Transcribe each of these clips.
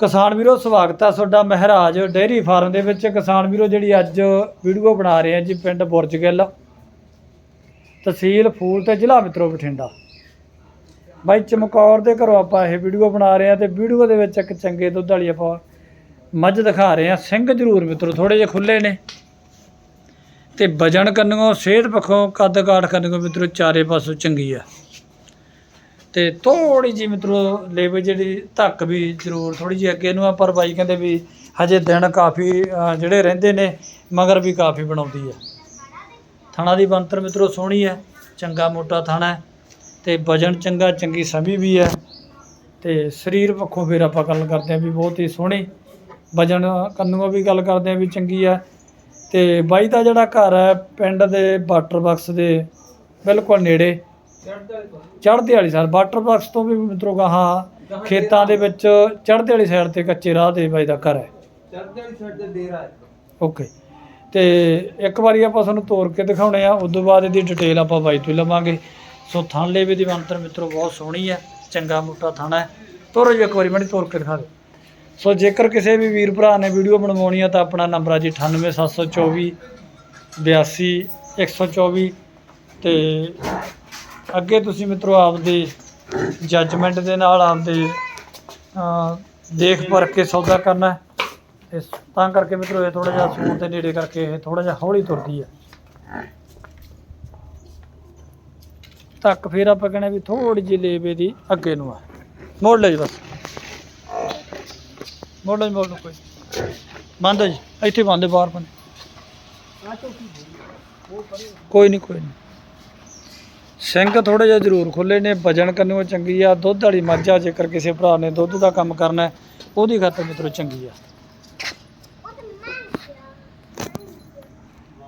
ਕਿਸਾਨ ਵੀਰੋ, ਸਵਾਗਤ ਆ ਤੁਹਾਡਾ ਮਹਿਰਾਜ ਡੇਅਰੀ ਫਾਰਮ ਦੇ ਵਿੱਚ। ਕਿਸਾਨ ਵੀਰੋ, ਜਿਹੜੀ ਅੱਜ ਵੀਡੀਓ ਬਣਾ ਰਹੇ ਆ ਜੀ ਪਿੰਡ ਬੁਰਜਗਿੱਲ। ਤਹਿਸੀਲ ਫੂਲ ਤੇ ਜ਼ਿਲ੍ਹਾ ਮਿੱਤਰੋ ਬਠਿੰਡਾ। ਬਾਈ ਚਮਕੌਰ ਦੇ ਘਰੋਂ ਆਪਾਂ ਇਹ ਵੀਡੀਓ ਬਣਾ ਰਹੇ ਆ ਤੇ ਵੀਡੀਓ ਦੇ ਵਿੱਚ ਇੱਕ ਚੰਗੇ ਦੁੱਧ ਵਾਲੀ ਆਪਾਂ ਮੱਝ ਦਿਖਾ ਰਹੇ ਆ। ਸਿੰਘ ਜ਼ਰੂਰ ਮਿੱਤਰੋ ਥੋੜੇ ਜਿਹੇ ਖੁੱਲੇ ਨੇ। ਤੇ ਵਜਨ ਕੰਨੋਂ ਸਿਹਤ ਪੱਖੋਂ ਕੱਦ ਕਾਠ ਕੰਨੋਂ ਮਿੱਤਰੋ, ਚਾਰੇ ਪਾਸੋਂ ਚੰਗੀ ਆ। ਤੇ ਥੋੜੀ ਜਿਹੀ ਮਿੱਤਰੋ ਲੇਬਰ ਜਿਹੜੀ ਧੱਕ ਵੀ ਜ਼ਰੂਰ ਥੋੜੀ ਜਿਹੀ ਅੱਗੇ ਨੂੰ ਆ ਪਰ ਬਾਈ ਕਹਿੰਦੇ ਵੀ ਹਜੇ ਦਿਨ ਕਾਫੀ ਅ, ਜਿਹੜੇ ਰਹਿੰਦੇ ਨੇ ਮਗਰ ਵੀ ਕਾਫੀ ਬਣਾਉਂਦੀ ਹੈ ਥਾਣਾ ਦੀ ਬਣਤਰ ਮਿੱਤਰੋ ਸੋਹਣੀ ਹੈ ਚੰਗਾ ਮੋਟਾ ਥਾਣਾ ਹੈ ਤੇ ਵਜਨ ਚੰਗਾ ਚੰਗੀ ਸਮੀ ਵੀ ਹੈ ਤੇ ਸਰੀਰ ਪੱਖੋਂ ਫਿਰ ਆਪਾਂ ਗੱਲ ਕਰਦੇ ਹਾਂ ਵੀ ਬਹੁਤ ਹੀ ਸੋਹਣੀ। ਵਜਨ ਕੰਨੋਂ ਵੀ ਗੱਲ ਕਰਦੇ ਹਾਂ ਵੀ ਚੰਗੀ ਹੈ ਤੇ ਬਾਈ ਦਾ ਜਿਹੜਾ ਘਰ ਹੈ ਪਿੰਡ ਦੇ ਵਾਟਰ ਬਾਕਸ ਦੇ ਬਿਲਕੁਲ ਨੇੜੇ ਚੜ੍ਹਦੇ ਵਾਲੀ ਸਾਈਡ ਵਾਟਰ ਬਾਕਸ ਤੋਂ ਵੀ ਮਿੱਤਰੋ ਗਾਹਾਂ ਖੇਤਾਂ ਦੇ ਵਿੱਚ ਚੜ੍ਹਦੇ ਵਾਲੀ ਸਾਈਡ ਤੇ ਕੱਚੇ ਰਾਹ ਤੇ ਬਾਈ ਦਾ ਘਰ ਹੈ। ਚੜ੍ਹਦੇ ਵਾਲੀ ਸਾਈਡ ਤੇ ਡੇਰਾ ਹੈ। ਓਕੇ ਤੇ ਇੱਕ ਵਾਰੀ ਆਪਾਂ ਤੁਹਾਨੂੰ ਤੋਰ ਕੇ ਦਿਖਾਉਣੇ ਆ ਉਸ ਤੋਂ ਬਾਅਦ ਇਹਦੀ ਡਿਟੇਲ ਆਪਾਂ ਬਾਈ ਤੋਂ ਹੀ ਲਵਾਂਗੇ। ਸੋ ਥਾਂਲੇ ਵੀ ਦੀ ਬੰਤਰ ਮਿੱਤਰੋ ਬਹੁਤ ਸੋਹਣੀ ਹੈ ਚੰਗਾ ਮੋਟਾ ਥਾਣਾ ਹੈ। ਤੋਰੋ ਜੀ ਇੱਕ ਵਾਰੀ ਮੈਨੂੰ ਤੋਰ ਕੇ ਦਿਖਾ ਦਿਓ। ਸੋ ਜੇਕਰ ਕਿਸੇ ਵੀ ਵੀਰ ਭਰਾ ਨੇ ਵੀਡੀਓ ਬਣਵਾਉਣੀ ਆ ਤਾਂ ਆਪਣਾ ਨੰਬਰ ਆ ਜੀ 98724 82 124 ਤੇ ਅੱਗੇ ਤੁਸੀਂ ਮਿੱਤਰੋ ਆਪਦੇ ਜੱਜਮੈਂਟ ਦੇ ਨਾਲ ਆਪਦੇ ਦੇਖ ਪਰਖ ਕੇ ਸੌਦਾ ਕਰਨਾ ਇਸ ਤਾਂ ਕਰਕੇ ਮਿੱਤਰੋ ਇਹ ਥੋੜਾ ਜਿਹਾ ਸੂਰ ਦੇ ਨੇੜੇ ਕਰਕੇ ਇਹ ਥੋੜਾ ਜਿਹਾ ਹੌਲੀ ਤੁਰਦੀ ਹੈ। ਤੱਕ ਫਿਰ ਆਪਾਂ ਕਹਿੰਦੇ ਵੀ ਥੋੜੀ ਜਿਹੀ ਲੇਵੇ ਦੀ ਅੱਗੇ ਨੂੰ ਆ। ਮੋੜ ਲੈ ਜੀ ਬਸ। ਮੋੜ ਲੈ ਜੀ, ਮੋੜ ਲਓ ਕੋਈ। ਬੰਦ ਜੀ ਇੱਥੇ ਬੰਦੇ ਬਾਹਰ ਬੰਦ। ਕੋਈ ਨਹੀਂ ਕੋਈ ਨਹੀਂ। ਸਿੰਘ ਥੋੜੇ ਜਿਹਾ ਜ਼ਰੂਰ ਖੁੱਲੇ ਨੇ ਵਜਨ ਕੰਨੋਂ ਚੰਗੀ ਆ ਦੁੱਧ ਵਾਲੀ ਮੱਝ ਆ ਜੇਕਰ ਕਿਸੇ ਭਰਾ ਨੇ ਦੁੱਧ ਦਾ ਕੰਮ ਕਰਨਾ ਹੈ ਉਹਦੀ ਖਾਤਰ ਮਿੱਤਰੋ ਚੰਗੀ ਆ।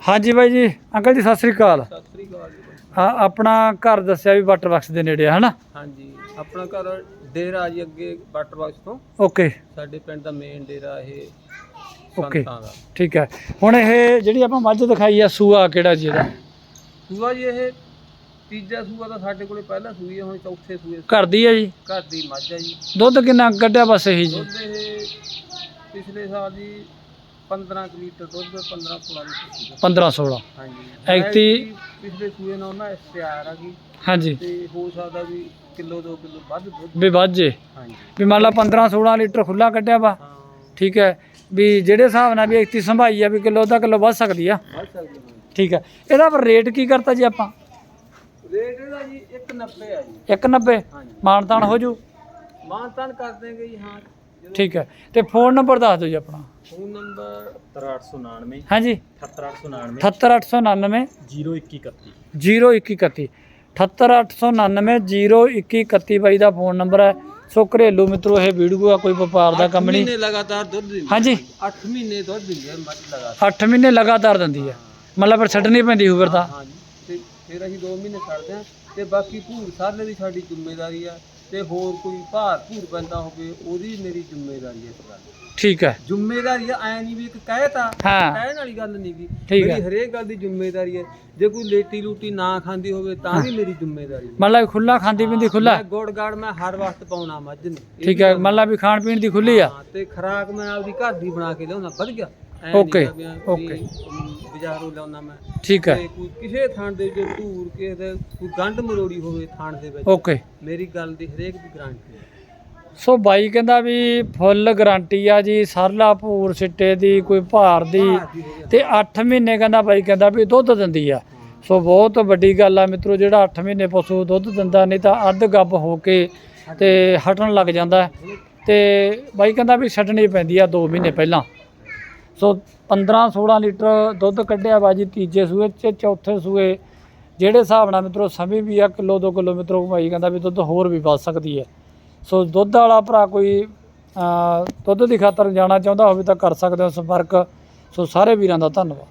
ਹਾਂਜੀ ਬਾਈ ਜੀ ਅੰਕਲ ਜੀ ਸਤਿ ਸ੍ਰੀ ਅਕਾਲ। ਸਤਿ ਸ੍ਰੀ ਅਕਾਲ ਜੀ ਆ ਆਪਣਾ ਘਰ ਦੱਸਿਆ ਵੀ ਵਾਟਰ ਬਾਕਸ ਦੇ ਨੇੜੇ ਆ ਹਨਾ? ਹਾਂਜੀ ਆਪਣਾ ਘਰ ਡੇਰਾ ਜੀ ਅੱਗੇ ਵਾਟਰ ਬਾਕਸ ਤੋਂ। ਓਕੇ। ਸਾਡੇ ਪਿੰਡ ਦਾ ਮੇਨ ਡੇਰਾ ਇਹ ਓਕੇ ਸੰਤਾਂ ਦਾ। ਠੀਕ ਹੈ। ਹੁਣ ਇਹ ਜਿਹੜੀ ਆਪਾਂ ਮੱਝ ਦਿਖਾਈ ਆ ਸੂਆ ਕਿਹੜਾ ਜੀ ਇਹਦਾ? ਸੂਆ ਜੀ ਇਹ ਤੀਜਾ ਸੂਆ ਤਾਂ ਸਾਡੇ ਕੋਲੇ ਪਹਿਲਾਂ ਸੂਈ ਹੈ ਹੁਣ ਚੌਥੇ ਸੂਏ ਘਰ ਦੀ ਹੈ ਜੀ? ਘਰ ਦੀ ਮੱਝ ਹੈ ਜੀ। ਦੁੱਧ ਕਿੰਨਾ ਕੱਢਿਆ ਬਸ ਇਹੀ ਜੀ? ਦੁੱਧ ਇਹ ਪਿਛਲੇ ਸਾਲ ਜੀ 15 ਕੁ ਲੀਟਰ ਦੁੱਧ 15 16 ਲੀਟਰ ਸੀਗਾ। 15 16 ਹਾਂਜੀ। ਐਕਤੀ- ਪਿਛਲੇ ਸੂਏ ਨਾਲ ਨਾ ਇਸ ਤਿਆਰ ਆ ਗਈ ਹਾਂਜੀ। ਤੇ ਹੋ ਸਕਦਾ ਵੀ ਕਿਲੋ 2 ਕਿਲੋ ਵੱਧ ਦੁੱਧ। ਵੀ ਵੱਧ ਜੇ। ਹਾਂਜੀ। ਵੀ ਮੰਨ ਲਾ 15 16 ਲੀਟਰ ਖੁੱਲਾ ਕੱਢਿਆ ਵਾ। ਠੀਕ ਹੈ। ਵੀ ਜਿਹੜੇ ਹਿਸਾਬ ਨਾਲ ਵੀ ਇਕਤੀ ਸੰਭਾਈ ਆ ਵੀ ਕਿਲੋ ਅੱਧਾ ਕਿਲੋ ਵੱਧ ਸਕਦੀ ਆ। ਵੱਧ ਸਕਦੀ ਹੈ ਠੀਕ ਹੈ। ਇਹਦਾ ਪਰ ਰੇਟ ਕੀ ਕਰਤਾ ਜੀ ਆਪਾਂ? ਰੇਟ ਇਹਦਾ ਜੀ 190 ਆ ਜੀ। 190 ਹਾਂਜੀ। ਮਾਨਤਾਨ ਹੋ ਜੂ? ਮਾਨਤਾਨ ਕਰ ਦੇਂਗੇ ਜੀ ਹਾਂ। ਜਦੋਂ ਠੀਕ ਹੈ। ਤੇ ਫੋਨ ਨੰਬਰ ਦੱਸ ਦਿਓ ਜੀ ਆਪਣਾ। ਫੋਨ ਨੰਬਰ 7899 ਹਾਂਜੀ। 7899 78899 0131 0131 78899 0131 ਬਾਈ ਦਾ ਫੋਨ ਨੰਬਰ ਹੈ। ਸੋ ਘਰੇਲੂ ਮਿੱਤਰੋ ਇਹ ਵੀਡੀਓ ਆ ਕੋਈ ਵਪਾਰ ਦਾ ਕੰਮ ਨਹੀਂ। ਮਹੀਨੇ ਲਗਾਤਾਰ ਦੁੱਧ ਦਿੰਦੀ ਹਾਂਜੀ। 8 ਮਹੀਨੇ ਦੁੱਧ ਦਿੰਦੀ ਹੈ ਮੱਝ ਲਗਾਤਾਰ। 8 ਮਹੀਨੇ ਲਗਾਤਾਰ ਦਿੰਦੀ ਹੈ। ਮਤਲਬ ਫਿਰ ਛੱਡਣੀ ਪੈਂਦੀ ਹੋਊ ਫਿਰ ਤਾਂ। ਹਾਂ ਜੀ। ਤੇ ਫਿਰ ਅਸੀਂ 2 ਮਹੀਨੇ ਛੱਡਦੇ ਹਾਂ ਤੇ ਬਾਕੀ ਭੂਰ ਸਾਰੇ ਦੀ ਸਾਡੀ ਜ਼ਿੰਮੇਵਾਰੀ ਆ ਤੇ ਹੋਰ ਕੋਈ ਭਾਰ ਭੂਰ ਪੈਂਦਾ ਹੋਵੇ ਉਹਦੀ ਮੇਰੀ ਜ਼ਿੰਮੇਵਾਰੀ ਹੈ ਇਸ ਗੱਲ ਦੀ। ਠੀਕ ਹੈ। ਜ਼ਿੰਮੇਵਾਰੀ ਆ ਐ ਨਹੀਂ ਵੀ ਇੱਕ ਕਹਿਤਾ ਹਾਂ। ਕਹਿਣ ਵਾਲੀ ਗੱਲ ਨਹੀਂ ਗੀ। ਠੀਕ ਹੈ। ਮੇਰੀ ਹਰੇਕ ਗੱਲ ਦੀ ਜ਼ਿੰਮੇਵਾਰੀ ਹੈ। ਜੇ ਕੋਈ ਲੇਟੀ ਲੂਟੀ ਨਾ ਖਾਂਦੀ ਹੋਵੇ ਤਾਂ ਵੀ ਮੇਰੀ ਜ਼ਿੰਮੇਵਾਰੀ ਹੈ। ਮਤਲਬ ਖੁੱਲਾ ਖਾਂਦੀ ਪੀਂਦੀ ਖੁੱਲਾ ਮੈਂ ਗੁੜ ਗਾੜ ਮੈਂ ਹਰ ਵਕਤ ਪਾਉਣਾ ਮੱਝ ਨੂੰ। ਇਹ ਠੀਕ ਵੀ ਹੈ ਗੱਲ- ਮਤਲਬ ਵੀ ਖਾਣ ਪੀਣ ਦੀ ਖੁੱਲੀ ਆ। ਹਾਂ, ਤੇ ਖਰਾਕ ਮੈਂ ਆਪਦੀ ਘਰ ਦੀ ਬਣਾ ਕੇ ਲਿਆਉਣਾ ਵਧ ਗਿਆ ਐਂ ਓਕੇ, ਨੀ ਗਾ ਵੀ- ਬਾਜ਼ਾਰੋਂ ਲਿਆਉਣਾ ਮੈਂ। ਠੀਕ ਹੈ। ਤੇ ਕੋਈ ਕਿਸੇ ਥਾਂ ਦੇ ਜੇ ਧੂਰ ਕਿਸੇ ਦੇ ਕੋਈ ਗੰਢ ਮਰੋੜੀ ਹੋਵੇ ਥਾਂ ਦੇ ਵਿੱਚ ਓਕੇ ਮੇਰੀ ਗੱਲ ਦੀ ਹਰੇਕ ਦੀ ਗਾਰੰਟੀ ਹੈ। ਸੋ ਬਾਈ ਕਹਿੰਦਾ ਵੀ ਫੁੱਲ ਗਾਰੰਟੀ ਆ ਜੀ ਸਰਲਾ ਭੂਰ ਸਿੱਟੇ ਦੀ ਕੋਈ ਭਾਰ ਦੀ। ਹੋਵੇ। ਤੇ 8 ਮਹੀਨੇ ਕਹਿੰਦਾ ਬਾਈ ਕਹਿੰਦਾ ਵੀ ਦੁੱਧ ਦਿੰਦੀ ਆ। ਸੋ ਬਹੁਤ ਵੱਡੀ ਗੱਲ ਆ ਮਿੱਤਰੋ ਜਿਹੜਾ 8 ਮਹੀਨੇ ਪਸ਼ੂ ਦੁੱਧ ਦਿੰਦਾ ਨਹੀਂ ਤਾਂ ਅੱਧ ਗੱਬ ਹੋ ਕੇ ਤੇ ਹਟਣ ਲੱਗ ਜਾਂਦਾ। ਹੈ। ਤੇ ਬਾਈ ਕਹਿੰਦਾ ਵੀ ਛੱਡਣੀ ਪੈਂਦੀ ਆ 2 ਮਹੀਨੇ ਪਹਿਲਾਂ। ਸੋ 15 16 ਲੀਟਰ ਦੁੱਧ ਕੱਢਿਆ ਬਾਜੀ ਤੀਜੇ ਸੂਏ ਚ ਚੌਥੇ ਸੂਏ। ਜਿਹੜੇ ਹਿਸਾਬ ਨਾਲ ਮਿੱਤਰੋ ਸਮੇਂ ਵੀ ਆ, ਕਿਲੋ 2 ਕਿਲੋ ਮਿੱਤਰੋ ਭਾਈ ਕਹਿੰਦਾ ਵੀ ਦੁੱਧ ਹੋਰ ਵੀ ਵੱਧ ਸਕਦੀ ਹੈ। ਸੋ ਦੁੱਧ ਵਾਲਾ ਭਰਾ ਕੋਈ ਦੁੱਧ ਦੀ ਖਾਤਰ ਜਾਣਾ ਚਾਹੁੰਦਾ ਹੋਵੇ ਤਾਂ ਕਰ ਸਕਦੇ ਹੋ ਸੰਪਰਕ। ਸੋ ਸਾਰੇ ਵੀਰਾਂ ਦਾ ਧੰਨਵਾਦ।